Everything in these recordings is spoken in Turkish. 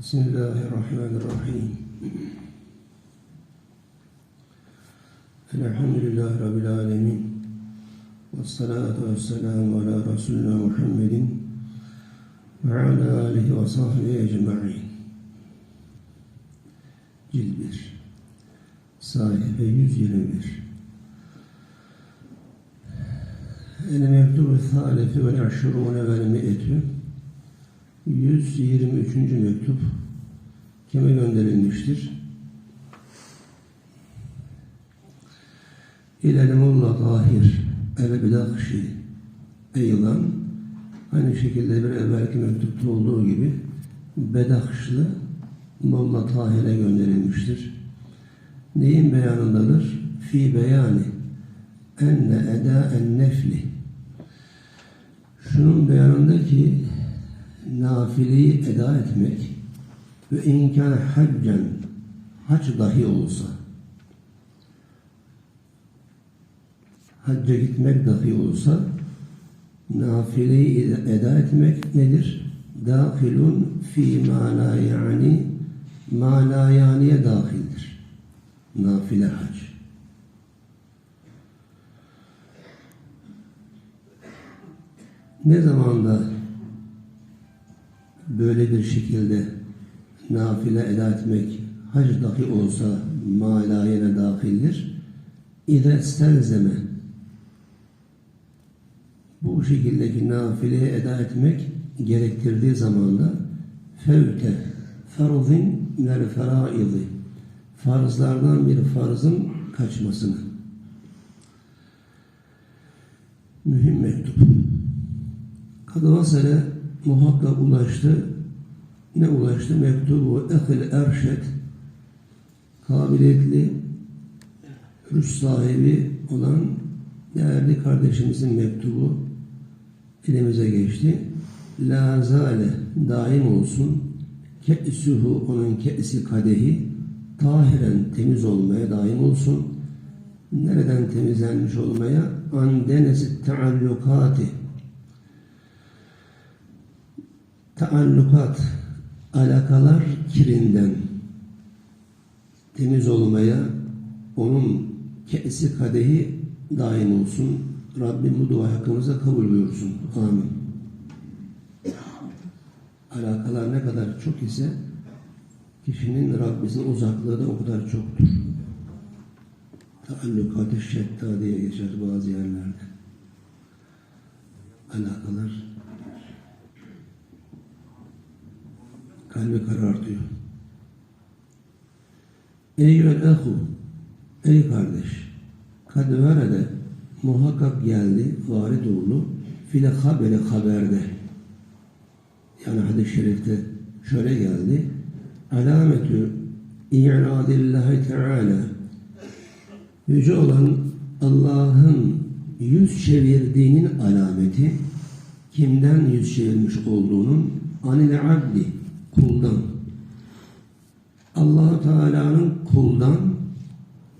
بسم الله الرحمن الرحيم الحمد لله رب العالمين والصلاة والسلام على رسولنا محمد وعلى آله وصحبه أجمعين Cilt 1 Sayfa 121 El-Mektubu Thalifi ve Aşşurune vel Mi'etü 123. mektup kime gönderilmiştir? İlel Mulla Tahir El-Bidakşi Eylan aynı şekilde bir evvelki mektupta olduğu gibi Bedakşlı Molla Tahir'e gönderilmiştir. Neyin beyanındadır? Fi beyani enne eda en nefli şunun beyanında ki nafileyi eda etmek ve imkan haccen hac dahi olsa hacca gitmek dahi olsa nafileyi eda etmek nedir? Dahilun fi ma la yani ma la yaniye dahildir. Nafile hac. Ne zamanda böyle bir şekilde nafile eda etmek hac dahi olsa malayene dahildir. İde stelzeme bu şekildeki nafileye eda etmek gerektirdiği zamanda fevte farzin minel feraidi farzlardan bir farzın kaçmasını mühim mektup Kadavasele muhakkak ulaştı. Ne ulaştı? Mektubu ehil erşet kabiliyetli rüş sahibi olan değerli kardeşimizin mektubu elimize geçti. La zale daim olsun ke'suhu onun ke'si kadehi tahiren temiz olmaya daim olsun. Nereden temizlenmiş olmaya? An denesi taallukati taallukat, alakalar kirinden temiz olmaya onun kesi kadehi daim olsun. Rabbim bu dua hakkımıza kabul buyursun. Amin. Alakalar ne kadar çok ise kişinin Rabbisine uzaklığı da o kadar çoktur. Taallukat-ı şetta diye geçer bazı yerlerde. Alakalar kalbi karartıyor. Eyyüel ehu, ey kardeş, kad verede muhakkak geldi, varid oldu, file haberi haberde. Yani hadis-i şerifte şöyle geldi, alametü i'radillahi teala yüce olan Allah'ın yüz çevirdiğinin alameti kimden yüz çevirmiş olduğunun anil abdi kuldan allah Teala'nın kuldan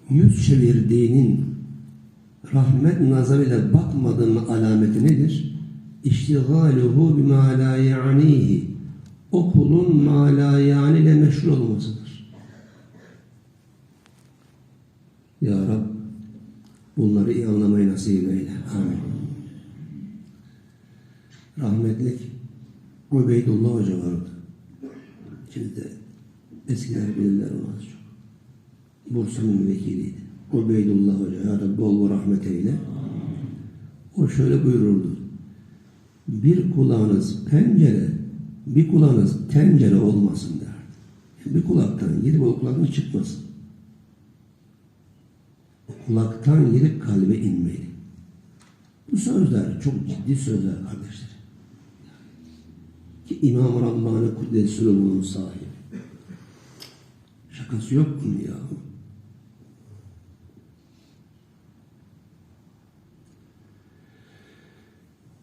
yüz çevirdiğinin rahmet nazarıyla bakmadığının alameti nedir? İştigaluhu bima la ya'nihi o kulun ma la yani ile meşhur olmasıdır. Ya Rab bunları iyi anlamayı nasip eyle. Amin. Rahmetlik Ubeydullah Hoca vardı. Şimdi de eskiler bilirler onu çok. Bursa'nın vekiliydi. Ubeydullah Hoca, ya Rabbi bol rahmet eyle. O şöyle buyururdu. Bir kulağınız pencere, bir kulağınız tencere olmasın derdi. Bir kulaktan girip o kulaktan çıkmasın. Kulaktan girip kalbe inmeli. Bu sözler çok ciddi sözler kardeşler ki İmam Rabbani Kuddesi bunun sahibi. Şakası yok bunun ya.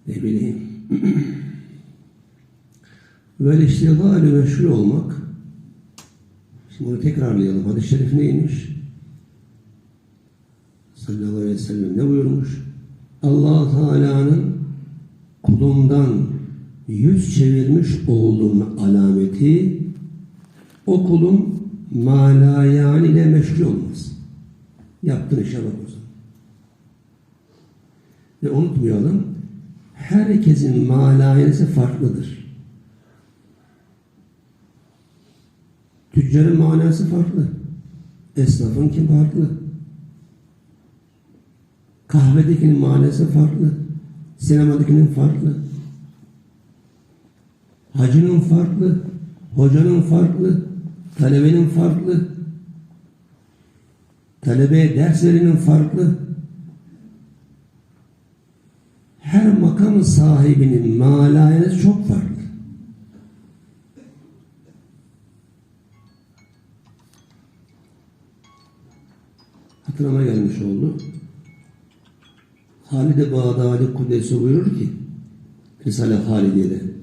Ne bileyim. Böyle iştigali meşhur olmak Şimdi bunu tekrarlayalım. Hadis-i şerif neymiş? Sallallahu aleyhi ve sellem ne buyurmuş? allah Teala'nın kulundan yüz çevirmiş olduğunun alameti o kulun malayan ile meşgul olmaz. Yaptığın işe bak. Ve unutmayalım, herkesin malayanesi farklıdır. Tüccarın manası farklı. Esnafın kim farklı. Kahvedekinin manası farklı. Sinemadakinin farklı. Hacının farklı. Hocanın farklı. Talebenin farklı. Talebeye ders verenin farklı. Her makam sahibinin malayanesi çok farklı. hatırıma gelmiş oldu. Halide Bağdadi Kudüs'ü buyurur ki Risale Halide'de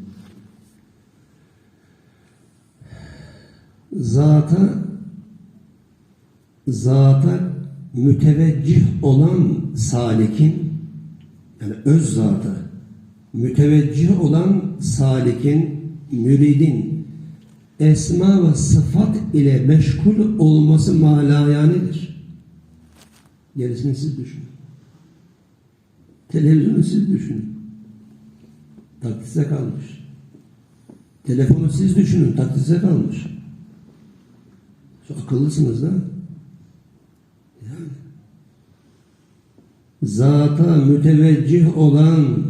zata zata müteveccih olan salikin yani öz zata müteveccih olan salikin müridin esma ve sıfat ile meşgul olması malayanidir. Gerisini siz düşünün. Televizyonu siz düşünün. Taktise kalmış. Telefonu siz düşünün. Taktise kalmış. Şu akıllısınız da. Yani. Zata müteveccih olan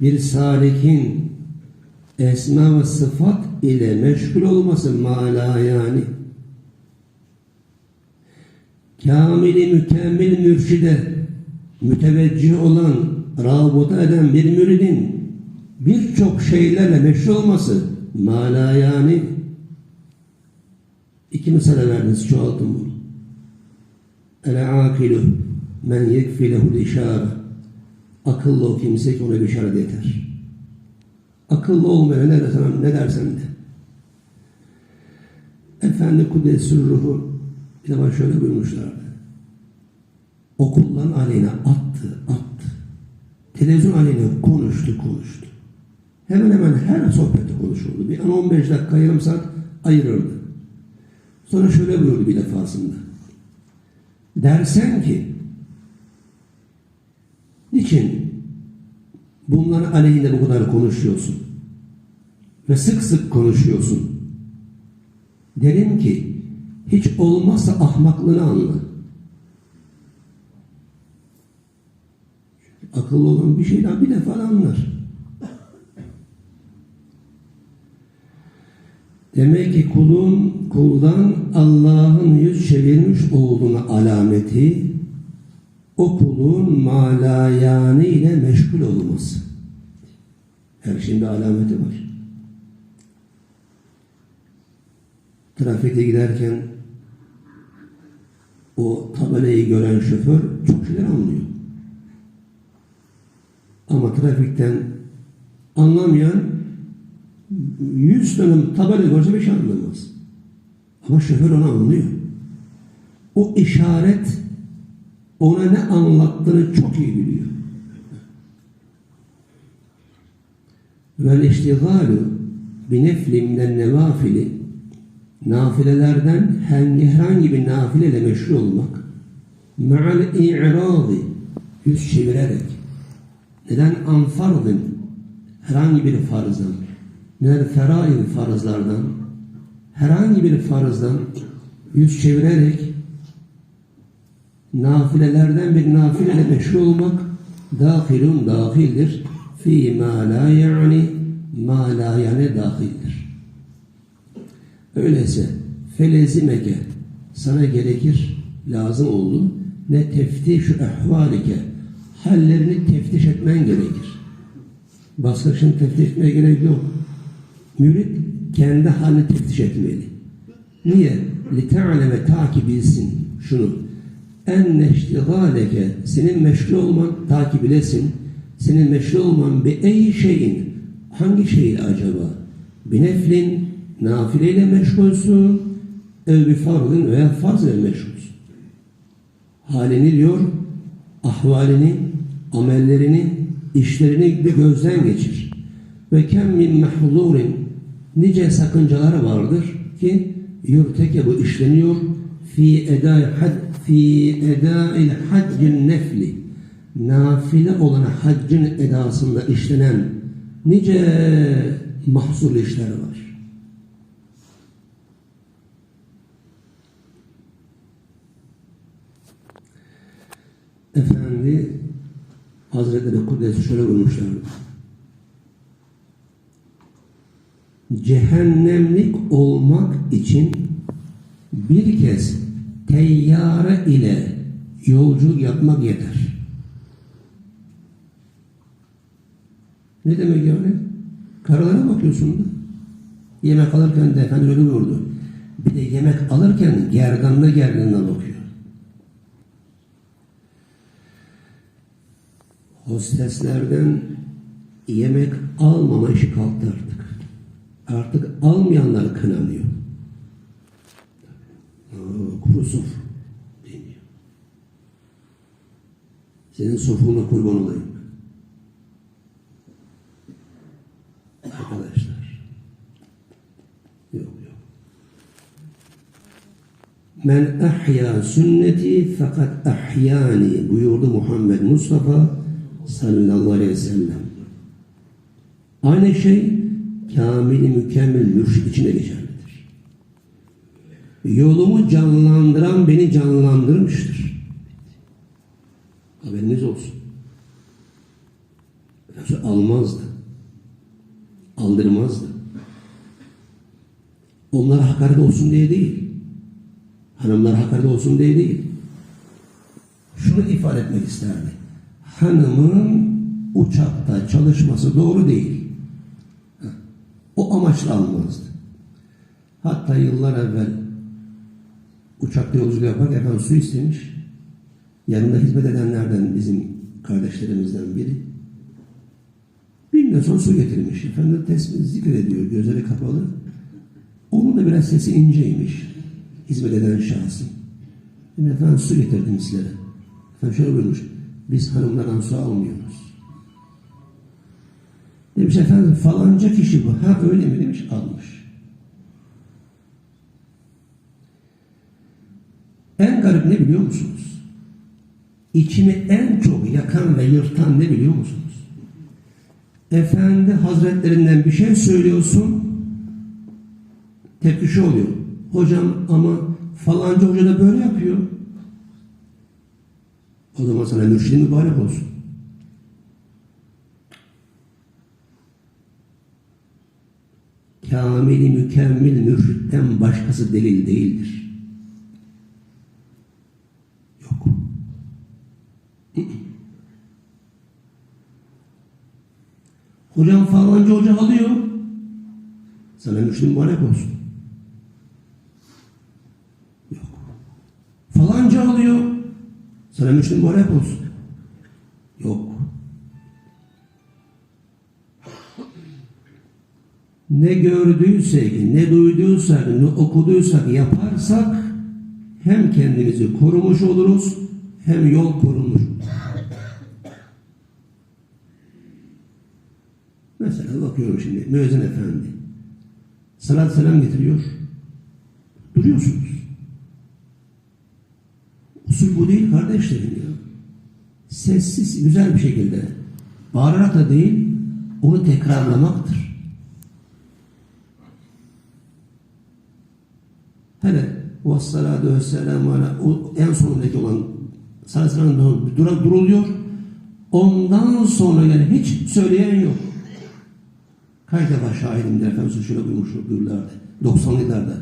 bir salikin esma ve sıfat ile meşgul olması mala yani kamili mükemmel mürşide müteveccih olan, rabıta eden bir müridin birçok şeylerle meşhur olması mana yani iki mesele verdiniz çoğaltın bunu. El akilu men yekfi lehul işare akıllı o kimse ki ona işaret yeter. Akıllı olmayan ne dersen, ne dersen de. Efendi Kudüs'ün ruhu bir zaman şöyle buyurmuşlardı. Okuldan aleyhine attı, attı. Televizyon aleyhine konuştu, konuştu. Hemen hemen her sohbette konuşuldu. Bir an 15 dakika, yarım saat ayırırdı. Sonra şöyle buyurdu bir defasında. Dersen ki, niçin bunların aleyhinde bu kadar konuşuyorsun? Ve sık sık konuşuyorsun. Derim ki, hiç olmazsa ahmaklığını anla. Akıllı olan bir şeyden bir defa anlar. Demek ki kulun kuldan Allah'ın yüz çevirmiş olduğunu alameti o kulun malayanı ile meşgul olması. Her şeyin bir alameti var. Trafikte giderken o tabelayı gören şoför çok şeyler anlıyor. Ama trafikten anlamayan yüz dönüm tabela görse bir şey anlamaz. Ama şoför onu anlıyor. O işaret ona ne anlattığını çok iyi biliyor. Vel iştigalu bi nefli minen nevafili nafilelerden herhangi bir nafileyle meşgul olmak ma'al i'radi yüz çevirerek neden anfardın herhangi bir farzdan neden ferail farzlardan herhangi bir farzdan yüz çevirerek nafilelerden bir nafileyle meşgul olmak dahilun dahildir fi ma la yani ma la yani dahildir. Öyleyse felezimeke sana gerekir, lazım oldu. Ne teftişu ehvalike hallerini teftiş etmen gerekir. Başkasını teftiş etmeye gerek yok. Mürit kendi halini teftiş etmeli. Niye? لِتَعْلَمَ takip bilsin şunu. En neştigaleke senin meşgul olman takip bilesin. Senin meşgul olman bir ey şeyin hangi şeyle acaba? Bir neflin nafileyle meşgulsün ev bir farzın veya farz ile meşgulsün. Halini diyor, ahvalini, amellerini, işlerini bir gözden geçir. Ve kem min mehzurin nice sakıncaları vardır. ki yurteke bu işleniyor fi eda had fi eda'il haccin nefli nafile olan haccın edasında işlenen nice mahzurlu işler var. Efendi Hazretleri Kudüs'ü şöyle buyurmuşlardı. Cehennemlik olmak için bir kez teyyare ile yolculuk yapmak yeter. Ne demek yani? Karalara bakıyorsun da. Yemek alırken de efendi öyle buyurdu. Bir de yemek alırken gerdanla gerdanına bakıyor. Hosteslerden yemek almama kalktı artık. Almayanlar kınanıyor. Aa, kuru sofra deniyor. Senin sofruna kurban olayım. Arkadaşlar. Yok yok. Men ahya sünneti fakat ahyani buyurdu Muhammed Mustafa sallallahu aleyhi ve sellem. Aynı şey kamili mükemmel mürşid içine geçerlidir. Yolumu canlandıran beni canlandırmıştır. Haberiniz olsun. Resul almazdı. Aldırmazdı. Onlara hakaret olsun diye değil. Hanımlara hakaret olsun diye değil. Şunu ifade etmek isterdi. Hanımın uçakta çalışması doğru değil. O amaçla almazdı. Hatta yıllar evvel uçakta yolculuk yaparken efendim su istemiş. Yanında hizmet edenlerden bizim kardeşlerimizden biri. Bir gün sonra su getirmiş. Efendim tesbih zikrediyor. Gözleri kapalı. Onun da biraz sesi inceymiş. Hizmet eden şahsın. Efendim su getirdim sizlere. Efendim şöyle buyurmuş. Biz hanımlardan su almıyoruz. Demiş efendim falanca kişi bu. Ha öyle mi demiş almış. En garip ne biliyor musunuz? İçimi en çok yakan ve yırtan ne biliyor musunuz? Efendi Hazretlerinden bir şey söylüyorsun, tepki şu oluyor. Hocam ama falanca hoca da böyle yapıyor. O zaman sana mürşidin mübarek olsun. Kamili mükemmel mürşitten başkası delil değildir. Yok. Hocam falanca hoca alıyor. Sana mürşidin mübarek olsun. Yok. Falanca alıyor. Sana mürşidin mübarek olsun. Yok. Ne gördüysek, ne duyduysak, ne okuduysak, yaparsak hem kendimizi korumuş oluruz hem yol korunmuş. Mesela bakıyorum şimdi müezzin efendi. Salat selam getiriyor. Duruyorsunuz. Usul bu değil kardeşlerim ya. Sessiz, güzel bir şekilde bağırarak da değil, onu tekrarlamaktır. Hele vassalatu vesselamu ala o en sonundaki olan salatların duran duruluyor. Ondan sonra yani hiç söyleyen yok. Kaç defa şahidimdir Efendimiz şöyle buyurmuş buyurlardı. 90'lı yıllarda.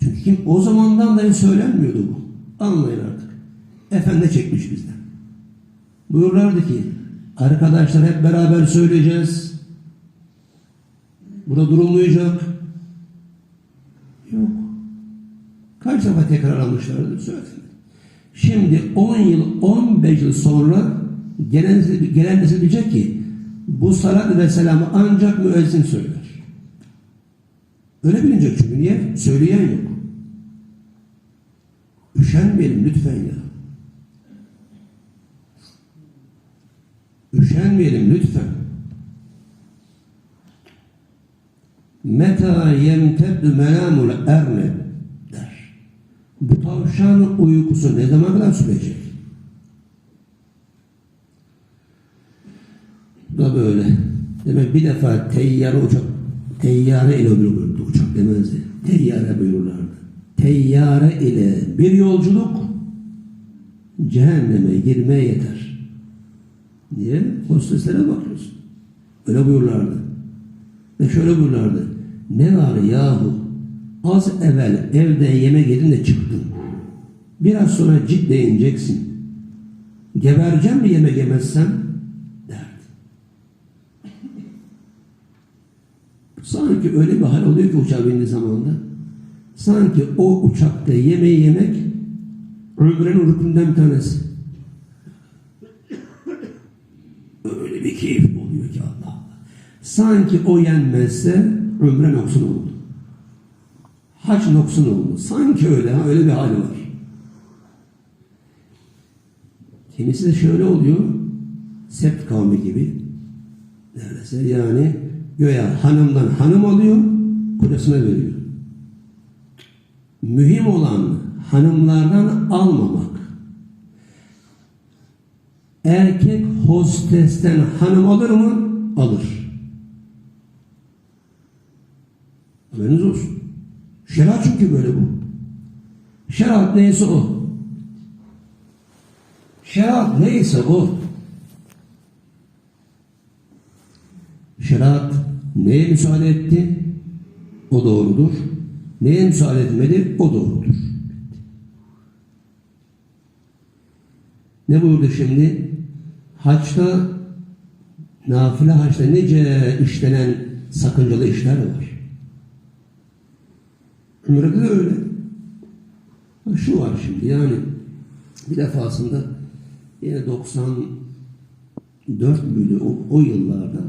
Çünkü kim o zamandan beri söylenmiyordu bu. Anlayın artık. Efendi çekmiş bizden. Buyurlardı ki arkadaşlar hep beraber söyleyeceğiz. Burada durulmayacak. Yok. Kaç defa tekrarlamışlardı söyledim. Şimdi 10 yıl, 15 yıl sonra gelen, gelen nesil diyecek ki bu salat ve selamı ancak müezzin söyler. Öyle bilinecek çünkü niye? Söyleyen yok. Üşenmeyelim lütfen ya. Üşenmeyelim lütfen. Meta yemteddü melamul erne tavşan uykusu ne zaman kadar sürecek? Bu da böyle. Demek bir defa teyyare uçak, teyyare ile buyururdu. Uçak demezdi. Teyyare buyururlardı. Teyyare ile bir yolculuk cehenneme girmeye yeter. Niye? Hosteslere bakıyorsun. Öyle buyurlardı. Ve şöyle buyurlardı. Ne var yahu? Az evvel evde yemek yedin de çıktın. Biraz sonra cidde ineceksin. Gebereceğim mi yemek yemezsem? Derdi. Sanki öyle bir hal oluyor ki uçağa bindiği zamanda. Sanki o uçakta yemeği yemek ömrün rükünden bir tanesi. Öyle bir keyif oluyor ki Allah Allah. Sanki o yenmezse ömre noksun oldu. Hac noksun oldu. Sanki öyle, ha, öyle bir hali var. Kimisi de şöyle oluyor. Sept kavmi gibi. Neredeyse yani göya hanımdan hanım oluyor, kocasına veriyor. Mühim olan hanımlardan almamak. Erkek hostesten hanım alır mı? Alır. Haberiniz olsun. Şeriat çünkü böyle bu. Şeriat neyse o. Şeriat neyse o. Şeriat neye müsaade etti? O doğrudur. Neye müsaade etmedi? O doğrudur. Ne buyurdu şimdi? Haçta, nafile haçta nice işlenen sakıncalı işler var. Ümrede de öyle. Şu var şimdi yani bir defasında yine 94 müydü o, o yıllarda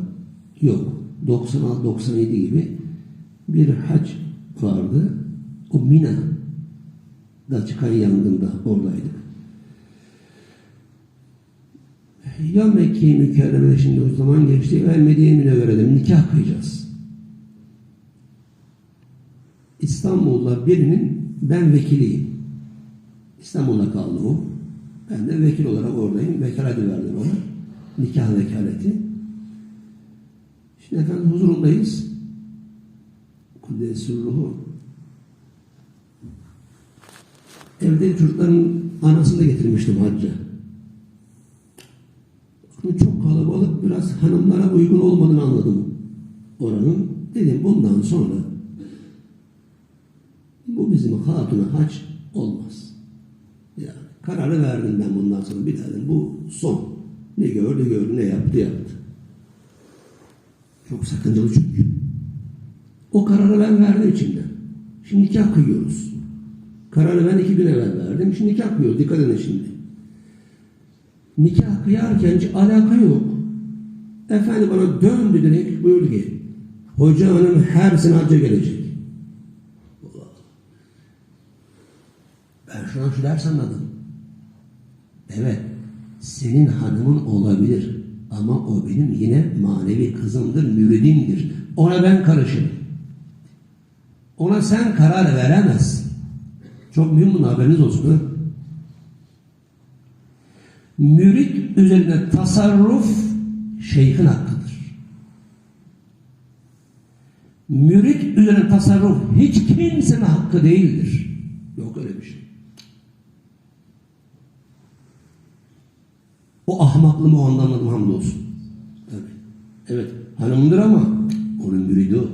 yok 96-97 gibi bir hac vardı. O Mina'da çıkan yangında oradaydık. Ya Mekke-i şimdi o zaman geçti ve Medine-i Münevvere'de nikah kıyacağız. İstanbul'da birinin ben vekiliyim. İstanbul'da kaldı o. Ben de vekil olarak oradayım. Vekaleti verdim ona. Nikah vekaleti. Şimdi efendim huzurundayız. Kuddesül ruhu. Evde çocukların anasını da getirmiştim hacca. Bakın Çok kalabalık, biraz hanımlara uygun olmadığını anladım oranın. Dedim bundan sonra bu bizim hatuna haç olmaz. Kararı verdim ben bundan sonra bir dedim bu son. Ne gördü gördü ne yaptı yaptı. Çok sakıncalı çünkü. O kararı ben verdim içimden. Şimdi nikah kıyıyoruz. Kararı ben iki gün evvel verdim. Şimdi nikah kıyıyoruz. Dikkat edin şimdi. Nikah kıyarken hiç alaka yok. Efendi bana döndü direkt buyurdu ki Hoca hanım her sene hacca gelecek. Ben şu an şu ders anladım. Evet, senin hanımın olabilir. Ama o benim yine manevi kızımdır, müridimdir. Ona ben karışırım. Ona sen karar veremezsin. Çok mühim bunun haberiniz olsun. Ha? Mürit üzerine tasarruf şeyhin hakkıdır. Mürit üzerine tasarruf hiç kimsenin hakkı değildir. Yok öyle bir şey. O ahmaklığımı o anda anladım hamdolsun. Tabii. Evet hanımdır ama onun müridi o.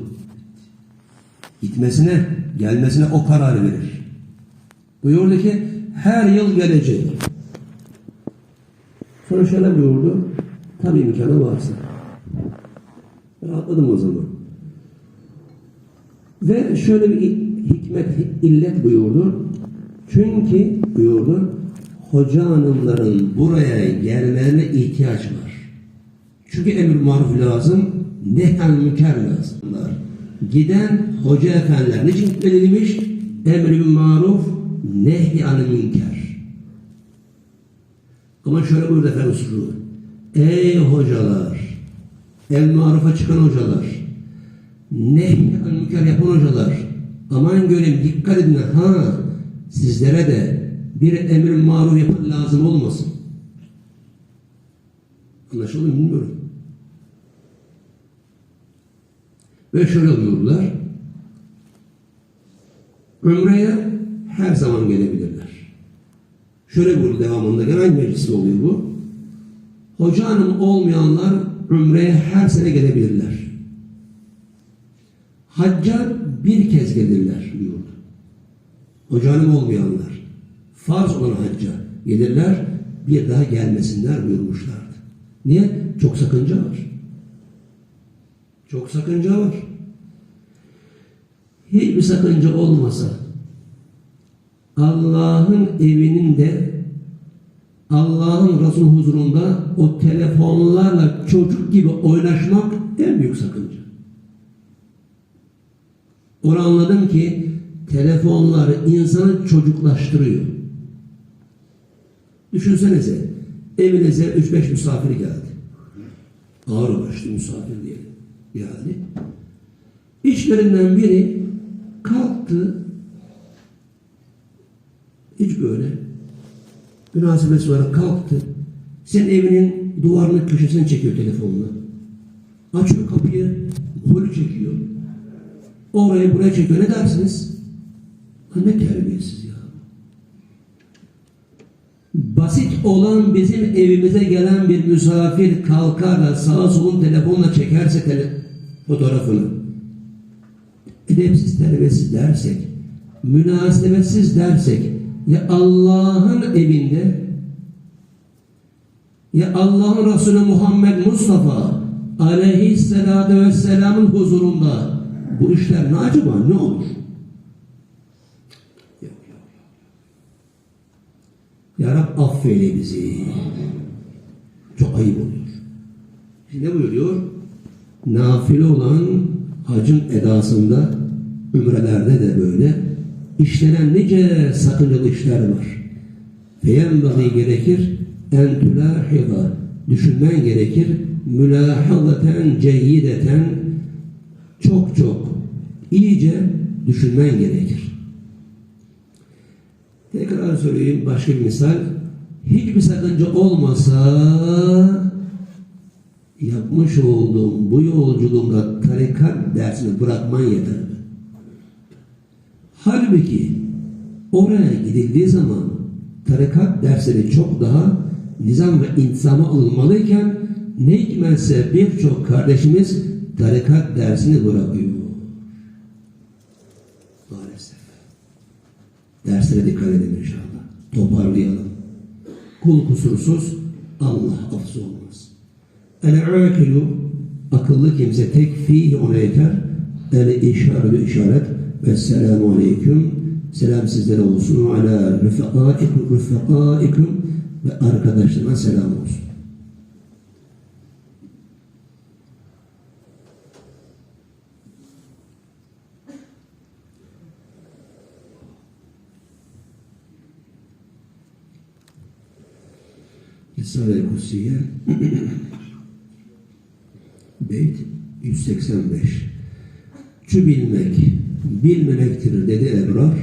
Gitmesine, gelmesine o karar verir. Buyurdu ki her yıl gelecek. Sonra şöyle buyurdu. Tabii imkanı varsa. Rahatladım o zaman. Ve şöyle bir hikmet, illet buyurdu. Çünkü buyurdu, hoca hanımların buraya gelmelerine ihtiyaç var. Çünkü emir maruf lazım, nehyen münker lazımlar. Giden hoca efendiler niçin gitmeliymiş? Emri maruf, nehyan münker. Ama şöyle buyurdu Efendimiz Ey hocalar, el marufa çıkan hocalar, Nehyi münker yapan hocalar. Aman görün dikkat edin ha. Sizlere de bir emir maruf yapan lazım olmasın. Anlaşıldı mı bilmiyorum. Ve şöyle buyurdular. Ömreye her zaman gelebilirler. Şöyle buyurdu devamında gene aynı mecliste oluyor bu. Hoca hanım olmayanlar Ümre'ye her sene gelebilirler. Hacca bir kez gelirler diyordu. Hoca hanım olmayanlar farz olan hacca gelirler bir daha gelmesinler buyurmuşlardı. Niye? Çok sakınca var. Çok sakınca var. Hiçbir sakınca olmasa Allah'ın evinin de Allah'ın Resulü huzurunda o telefonlarla çocuk gibi oynaşmak en büyük sakınca. Onu anladım ki telefonlar insanı çocuklaştırıyor. Düşünsenize evinize 3-5 misafir geldi. Ağır başlı misafir diyelim. Geldi. İşlerinden biri kalktı hiç böyle münasebesi olarak kalktı. Senin evinin duvarının köşesini çekiyor telefonla. Açıyor kapıyı, golü çekiyor. Orayı buraya çekiyor. Ne dersiniz? Ha ne terbiyesiz ya. Basit olan bizim evimize gelen bir misafir kalkar da sağa solun telefonla çekerse tele fotoğrafını edepsiz terbiyesiz dersek münasebetsiz dersek ya Allah'ın evinde ya Allah'ın Resulü Muhammed Mustafa aleyhisselatü vesselamın huzurunda bu işler ne acaba ne olur? Yok, yok, yok. Ya Rab affeyle bizi. Çok ayıp oluyor. Ne buyuruyor? Nafile olan hacın edasında ümrelerde de böyle işlenen nice sakıncalı işler var. Feyenbagi gerekir en tülâhida düşünmen gerekir mülâhadaten ceyyideten çok çok iyice düşünmen gerekir. Tekrar söyleyeyim başka bir misal. Hiçbir sakınca olmasa yapmış olduğum bu yolculuğumda tarikat dersini bırakman yeter. Halbuki oraya gidildiği zaman tarikat dersleri çok daha nizam ve intizama alınmalıyken ne hikmetse birçok kardeşimiz tarikat dersini bırakıyor. Derslere dikkat edin inşallah. Toparlayalım. Kul kusursuz, Allah affı olmaz. El-akilu akıllı kimse tek fiil ona yeter. El-işaretü işaret ve selamu aleyküm. Selam sizlere olsun. Ve ala rıfakaikum, rıfakaikum ve arkadaşlarına selam olsun. Risale-i Kutsiye Beyt 185 Şu bilmek, bilmemektir dedi Ebrar.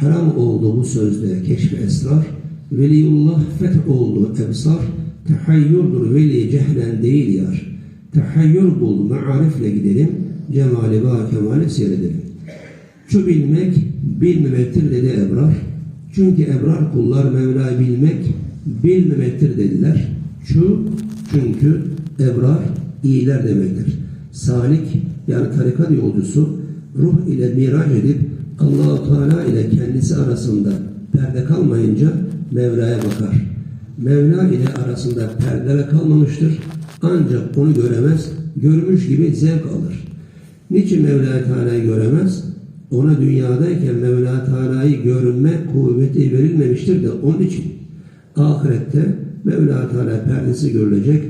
Haram oldu bu sözde keşf esrar. Veliyullah feth oldu ebsar. Tehayyurdur veli cehlen değil yar. Tehayyur bul maarifle gidelim. Cemali ba kemali seyredelim. Şu bilmek, bilmemektir dedi Ebrar. Çünkü Ebrar kullar Mevla'yı bilmek, bilmemektir dediler. Şu, çünkü Ebrar iyiler demektir. Salik yani tarikat yolcusu ruh ile miraç edip Allahu Teala ile kendisi arasında perde kalmayınca Mevla'ya bakar. Mevla ile arasında perde kalmamıştır. Ancak onu göremez, görmüş gibi zevk alır. Niçin Mevla Teala'yı göremez? Ona dünyadayken Mevla Teala'yı görme kuvveti verilmemiştir de onun için. Ahirette Mevla Teala perdesi görülecek,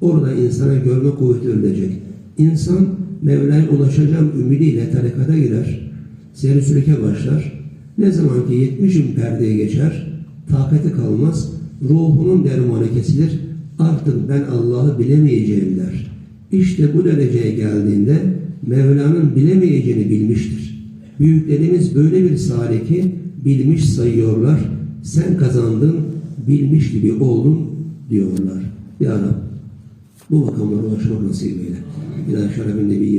orada insana görme kuvveti verilecek. İnsan Mevla'ya ulaşacağım ümidiyle tarikata girer, seyri sülüke başlar. Ne zaman ki yetmişim perdeye geçer, takati kalmaz, ruhunun dermanı kesilir, artık ben Allah'ı bilemeyeceğim der. İşte bu dereceye geldiğinde Mevla'nın bilemeyeceğini bilmiştir. Büyüklerimiz böyle bir saliki bilmiş sayıyorlar. Sen kazandın, bilmiş gibi oldun diyorlar. Ya Rab bu makamlara ulaşmak nasip eyle. İlahi şerefin nebiyi